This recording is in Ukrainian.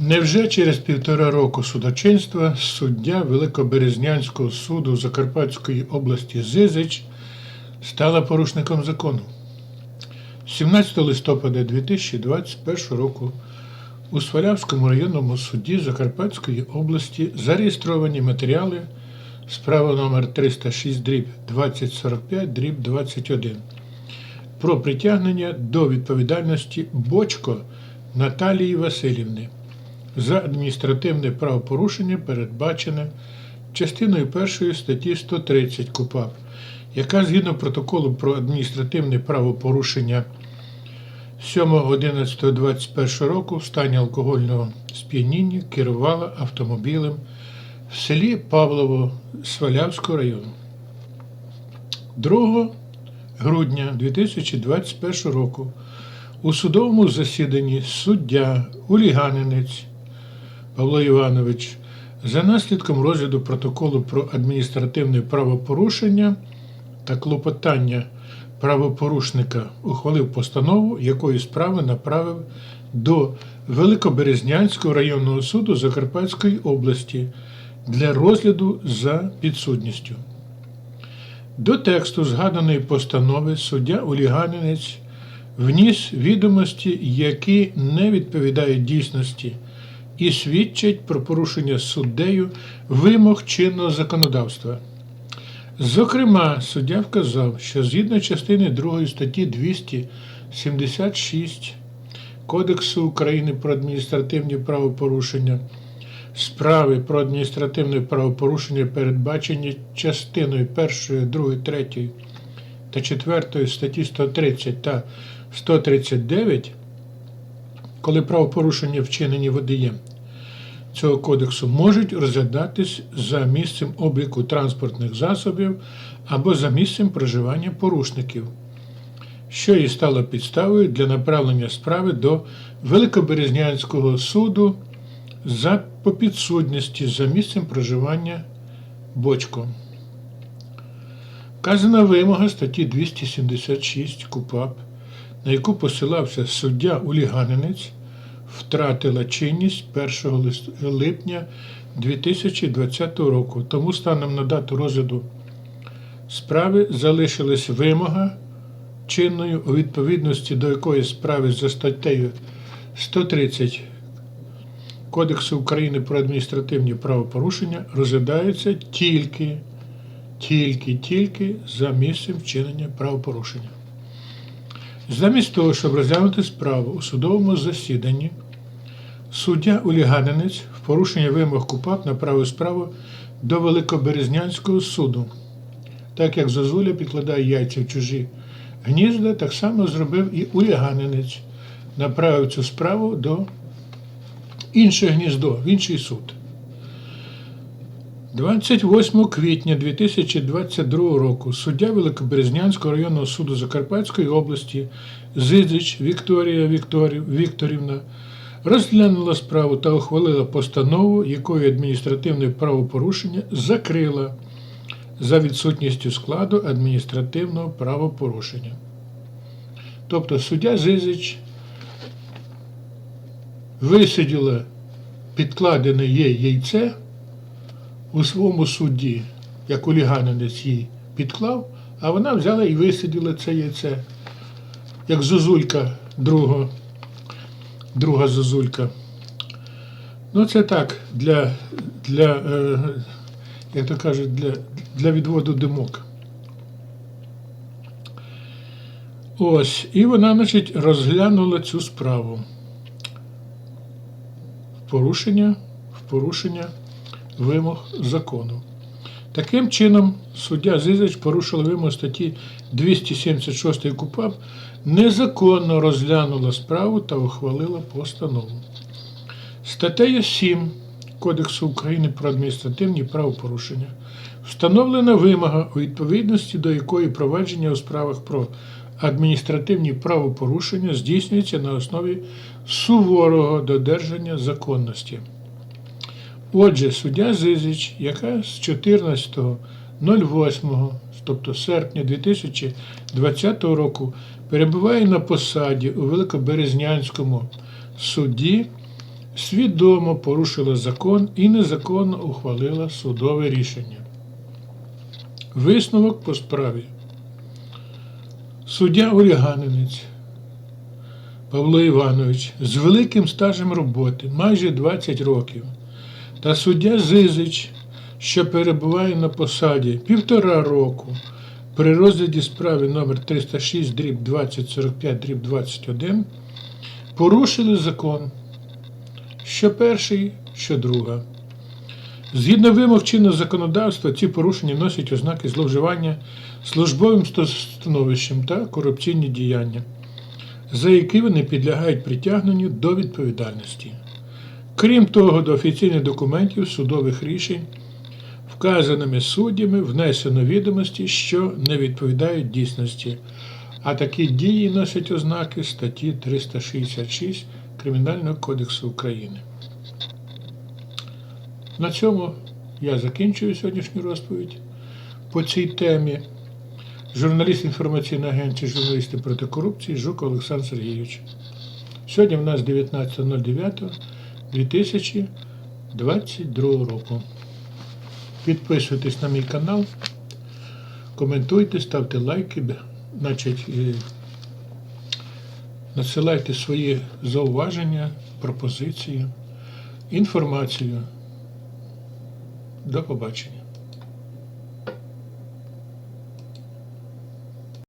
Невже через півтора року судочинства суддя Великоберезнянського суду Закарпатської області Зизич стала порушником закону? 17 листопада 2021 року у Свалявському районному суді Закарпатської області зареєстровані матеріали справа номер 306 дріб 2045 дріб 21 про притягнення до відповідальності Бочко Наталії Васильівни за адміністративне правопорушення, передбачене частиною 1 статті 130 КУПАП, яка згідно протоколу про адміністративне правопорушення 7.11.21 року в стані алкогольного сп'яніння керувала автомобілем в селі Павлово Свалявського району. 2 грудня 2021 року у судовому засіданні суддя Уліганинець Павло Іванович за наслідком розгляду протоколу про адміністративне правопорушення та клопотання правопорушника ухвалив постанову, якої справи направив до Великоберезнянського районного суду Закарпатської області для розгляду за підсудністю. До тексту згаданої постанови суддя Уліганинець вніс відомості, які не відповідають дійсності, і свідчать про порушення суддею вимог чинного законодавства. Зокрема, суддя вказав, що згідно частини 2 статті 276 Кодексу України про адміністративні правопорушення, справи про адміністративне правопорушення передбачені частиною 1, 2, 3 та 4 статті 130 та 139, коли правопорушення вчинені водієм цього кодексу можуть розглядатись за місцем обліку транспортних засобів або за місцем проживання порушників, що і стало підставою для направлення справи до Великоберезнянського суду за попідсудності за місцем проживання Бочко. Вказана вимога статті 276 КУПАП, на яку посилався суддя Уліганинець, втратила чинність 1 лист- липня 2020 року. Тому станом на дату розгляду справи залишилась вимога чинною у відповідності до якої справи за статтею 130 Кодексу України про адміністративні правопорушення розглядаються тільки, тільки, тільки за місцем вчинення правопорушення. Замість того, щоб розглянути справу у судовому засіданні, суддя Уліганинець в порушення вимог КУПАП направив справу до Великоберезнянського суду. Так як Зозуля підкладає яйця в чужі гнізда, так само зробив і Уліганинець, направив цю справу до інше гніздо, в інший суд. 28 квітня 2022 року суддя Великоберезнянського районного суду Закарпатської області Зидзич Вікторія Вікторівна розглянула справу та ухвалила постанову, якою адміністративне правопорушення закрила за відсутністю складу адміністративного правопорушення. Тобто суддя Зизич висиділа підкладене їй яйце у своєму суді, як уліганинець їй підклав, а вона взяла і висиділа це яйце, як зозулька друга, друга зозулька. Ну, це так, для, для е, як то кажуть, для, для відводу димок. Ось, і вона, значить, розглянула цю справу. В порушення, в порушення вимог закону. Таким чином, суддя Зизич порушила вимогу статті 276 КУПАП, незаконно розглянула справу та ухвалила постанову. Статтею 7 Кодексу України про адміністративні правопорушення встановлена вимога, у відповідності до якої провадження у справах про адміністративні правопорушення здійснюється на основі суворого додержання законності. Отже, суддя Зизич, яка з 14.08, тобто серпня 2020 року, перебуває на посаді у Великоберезнянському суді, свідомо порушила закон і незаконно ухвалила судове рішення. Висновок по справі. Суддя Оріганинець Павло Іванович з великим стажем роботи, майже 20 років, та суддя Зизич, що перебуває на посаді півтора року, при розгляді справи номер 306 дріб 2045 дріб 21 порушили закон, що перший, що друга. Згідно вимог чинного законодавства, ці порушення носять ознаки зловживання службовим становищем та корупційні діяння, за які вони підлягають притягненню до відповідальності. Крім того, до офіційних документів судових рішень вказаними суддями внесено відомості, що не відповідають дійсності, а такі дії носять ознаки статті 366 Кримінального кодексу України. На цьому я закінчую сьогоднішню розповідь по цій темі. Журналіст інформаційної агенції журналісти проти корупції Жуков Олександр Сергійович. Сьогодні в нас 19.09.2022 року. Підписуйтесь на мій канал, коментуйте, ставте лайки, значить, е, надсилайте свої зауваження, пропозиції, інформацію. До побачення.